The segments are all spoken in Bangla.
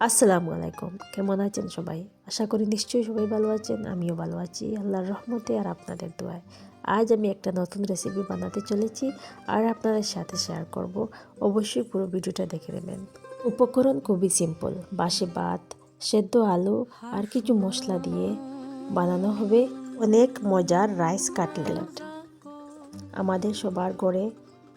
আসসালামু আলাইকুম। কেমন আছেন সবাই? আশা করি নিশ্চয়ই সবাই ভালো আছেন, আমিও ভালো আছি, আল্লাহর রহমতে আর আপনাদের দোয়ায়। আজ আমি একটা নতুন রেসিপি বানাতে চলেছি আর আপনাদের সাথে শেয়ার করব। অবশ্যই পুরো ভিডিওটা দেখে নেবেন। উপকরণ খুবই সিম্পল বাসি ভাত, সেদ্ধ আলু আর কিছু মশলা দিয়ে বানানো হবে অনেক মজার রাইস কাটলেট আমাদের সবার ঘরে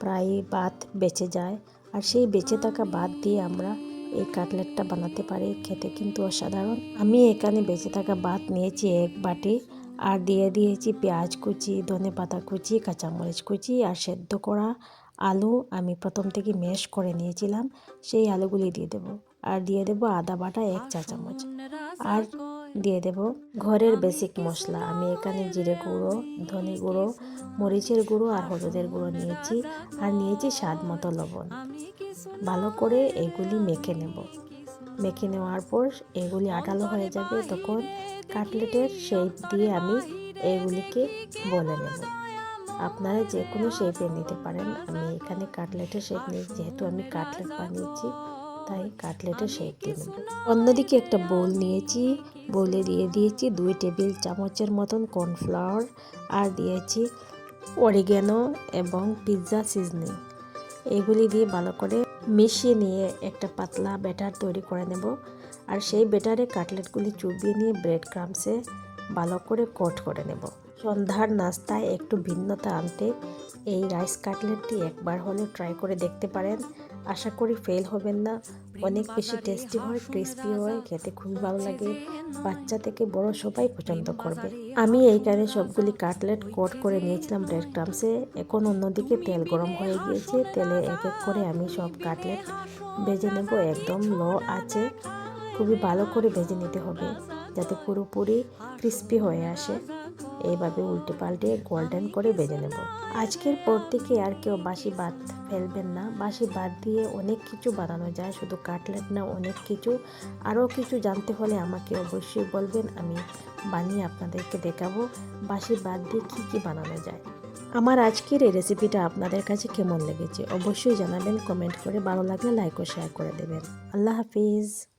প্রায় ভাত বেঁচে যায় আর সেই বেঁচে থাকা ভাত দিয়ে আমরা এই কাটলেটটা বানাতে পারি, খেতে কিন্তু অসাধারণ। আমি এখানে বেঁচে থাকা ভাত নিয়েছি এক বাটি, আর দিয়ে দিয়েছি পেঁয়াজ কুচি, ধনে পাতা কুচি, কাঁচামরিচ কুচি, আর সেদ্ধ করা আলু আমি প্রথম থেকে ম্যাশ করে নিয়েছিলাম। সেই আলুগুলি দিয়ে দেব। আর দিয়ে দেব আদা বাটা এক চা চামচ। আর দিয়ে দেব। ঘরের বেসিক মশলা, আমি এখানে জিরে গুঁড়ো, ধনে গুঁড়ো, মরিচের গুঁড়ো আর হলুদের গুঁড়ো নিয়েছি আর নিয়েছি স্বাদ মতো লবণ। ভালো করে এগুলি মেখে নেব। মেখে নেওয়ার পর এগুলি আটালো হয়ে যাবে, তখন কাটলেটের শেপ দিয়ে আমি এগুলিকে বলে নেব। আপনারা যে কোনো শেপে নিতে পারেন। আমি এখানে কাটলেটের শেপ নিই যেহেতু আমি কাটলেট বানিয়েছি। তাই কাটলেটের শেপ দিয়ে নেব অন্যদিকে একটা বোল নিয়েছি। বোলে দিয়ে দিয়েছি দুই টেবিল চামচের মতন কর্নফ্লাওয়ার আর দিয়েছি অরিগ্যানো এবং পিৎজা সিজনিং। এগুলি দিয়ে ভালো করে মিশিয়ে নিয়ে একটা পাতলা ব্যাটার তৈরি করে নেব। আর সেই ব্যাটারে কাটলেটগুলি চুবিয়ে নিয়ে ব্রেড ক্রামসে ভালো করে কোট করে নেব। সন্ধ্যার নাস্তায় একটু ভিন্নতা আনতে এই রাইস কাটলেটটি একবার হলে ট্রাই করে দেখতে পারেন। আশা করি ফেল হবেন না। অনেক বেশি টেস্টি হয়, ক্রিস্পি হয়, খেতে খুবই ভালো লাগে। বাচ্চা থেকে বড় সবাই পছন্দ করবে। আমি এইখানে সবগুলি কাটলেট কোট করে নিয়েছিলাম ব্রেড ক্রামসে। এখন অন্যদিকে তেল গরম হয়ে গিয়েছে। তেলে এক এক করে আমি সব কাটলেট ভেজে নেব। একদম লো আছে। খুবই ভালো করে ভেজে নিতে হবে যাতে পুরোপুরি ক্রিস্পি হয়ে আসে। এইভাবে উল্টে পাল্টে গোল্ডেন করে ভেজে নেব। আজকের পর থেকে আর কেউ বাসি ভাত ফেলবেন না। বাসি ভাত দিয়ে অনেক কিছু বানানো যায়, শুধু কাটলেট না, অনেক কিছু। আরও কিছু জানতে হলে আমাকে অবশ্যই বলবেন, আমি বানিয়ে আপনাদেরকে দেখাবো বাসি ভাত দিয়ে কী কী বানানো যায়। আমার আজকের এই রেসিপিটা আপনাদের কাছে কেমন লেগেছে? অবশ্যই জানাবেন কমেন্ট করে ভালো লাগলে লাইক ও শেয়ার করে দেবেন। আল্লাহ হাফিজ।